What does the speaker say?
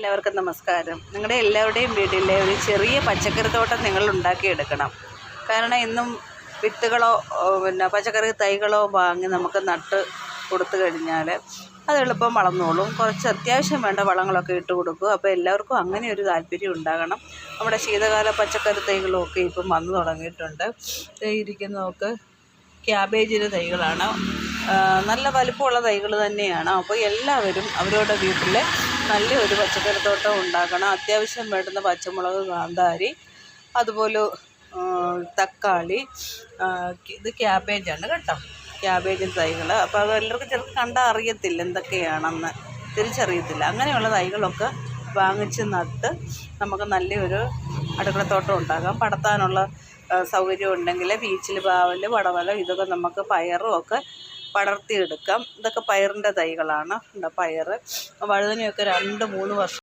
എല്ലാവർക്കും നമസ്കാരം. നിങ്ങളുടെ എല്ലാവരുടെയും വീട്ടിലെ ഒരു ചെറിയ പച്ചക്കറി തോട്ടം നിങ്ങൾ ഉണ്ടാക്കിയെടുക്കണം. കാരണം ഇന്നും വിത്തുകളോ പിന്നെ പച്ചക്കറി തൈകളോ വാങ്ങി നമുക്ക് നട്ട് കൊടുത്തു കഴിഞ്ഞാൽ അത് എളുപ്പം വളർന്നോളും. കുറച്ച് അത്യാവശ്യം വേണ്ട വളങ്ങളൊക്കെ ഇട്ട് കൊടുക്കുക. അപ്പോൾ എല്ലാവർക്കും അങ്ങനെ ഒരു താല്പര്യം ഉണ്ടാകണം. നമ്മുടെ ശീതകാല പച്ചക്കറി തൈകളും ഒക്കെ ഇപ്പം വന്നു തുടങ്ങിയിട്ടുണ്ട്. ഇരിക്കുന്നതൊക്കെ ക്യാബേജിന്റെ തൈകളാണ്. നല്ല വലുപ്പമുള്ള തൈകൾ തന്നെയാണ്. അപ്പോൾ എല്ലാവരും അവരവരുടെ വീട്ടിൽ നല്ലൊരു പച്ചക്കറിത്തോട്ടം ഉണ്ടാക്കണം. അത്യാവശ്യം വേണ്ടുന്ന പച്ചമുളക് കാന്താരി അതുപോലെ തക്കാളി ഇത് ക്യാബേജാണ് കേട്ടോ. ക്യാബേജ് തൈകൾ അപ്പോൾ അത് എല്ലാവർക്കും ചിലർക്ക് കണ്ടാൽ അറിയത്തില്ല എന്തൊക്കെയാണെന്ന്. തിരിച്ചറിയത്തില്ല. അങ്ങനെയുള്ള തൈകളൊക്കെ വാങ്ങിച്ച് നട്ട് നമുക്ക് നല്ലൊരു അടുക്കളത്തോട്ടം ഉണ്ടാക്കാം. പടത്താനുള്ള സൗകര്യം ഉണ്ടെങ്കിൽ ബീച്ചിൽ പാവൽ പടവലം ഇതൊക്കെ നമുക്ക് പയറും ഒക്കെ പടർത്തിയെടുക്കാം. ഇതൊക്കെ പയറിന്റെ തൈകളാണ്. പയർ വഴുതനയൊക്കെ രണ്ട് മൂന്ന് വർഷം